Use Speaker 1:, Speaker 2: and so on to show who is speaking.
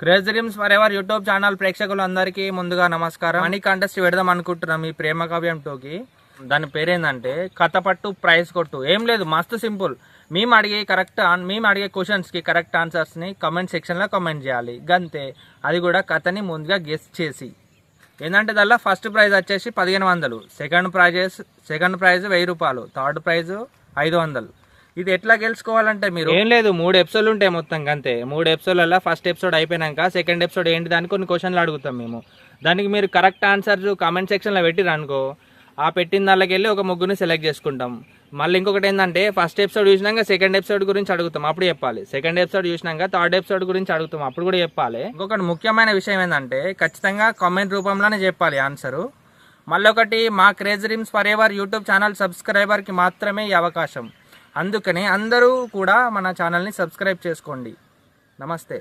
Speaker 1: Craze dreams for ever YouTube channel ప్రేక్షకులందరికీ ముందుగా నమస్కారం. మనీ కాంటెస్ట్ పెడదాం అనుకుంటున్నాం ఈ ప్రేమ కావ్యం టోకి. దాని పేరేందంటే కథ పట్టు ప్రైజ్ కొట్టు. ఏం లేదు మస్తు సింపుల్. మేము అడిగే కరెక్ట్ మేము అడిగే క్వశ్చన్స్కి కరెక్ట్ ఆన్సర్స్ని కమెంట్ సెక్షన్లో కమెంట్ చేయాలి. గంతే. అది కూడా కథని ముందుగా గెస్ట్ చేసి. ఏంటంటే దానిలో ఫస్ట్ ప్రైజ్ వచ్చేసి పదిహేను వందలు. సెకండ్ ప్రైజెస్ సెకండ్ ప్రైజ్ వెయ్యి రూపాయలు. థర్డ్ ప్రైజ్ ఐదు వందలు. ఇది ఎట్లా గెలుచుకోవాలంటే మీరు? ఏం లేదు మూడు ఎపిసోడ్లు ఉంటాయి మొత్తం అంతే. మూడు ఎపిసోడ్లలో ఫస్ట్ ఎపిసోడ్ అయిపోయినాక సెకండ్ ఎపిసోడ్ ఏంటి దానికి కొన్ని క్వశ్చన్లు అడుగుతాం మేము. దానికి మీరు కరెక్ట్ ఆన్సర్ కామెంట్ సెక్షన్లో పెట్టిరు అనుకో. ఆ పెట్టిన దానికి వెళ్ళి ఒక ముగ్గురిని సెలెక్ట్ చేసుకుంటాం. మళ్ళీ ఇంకొకటి ఏంటంటే ఫస్ట్ ఎపిసోడ్ చూసినాక సెకండ్ ఎపిసోడ్ గురించి అడుగుతాం. అప్పుడు చెప్పాలి. సెకండ్ ఎపిసోడ్ చూసినాక థర్డ్ ఎపిసోడ్ గురించి అడుగుతాం. అప్పుడు కూడా చెప్పాలి. ఇంకొకటి ముఖ్యమైన విషయం ఏంటంటే ఖచ్చితంగా కామెంట్ రూపంలోనే చెప్పాలి ఆన్సరు మళ్ళీ ఒకటి మా craze dreams for ever YouTube channel సబ్స్క్రైబర్కి మాత్రమే ఈ అవకాశం. అందుకని అందరూ కూడా మన ఛానల్ని సబ్స్క్రైబ్ చేసుకోండి. నమస్తే.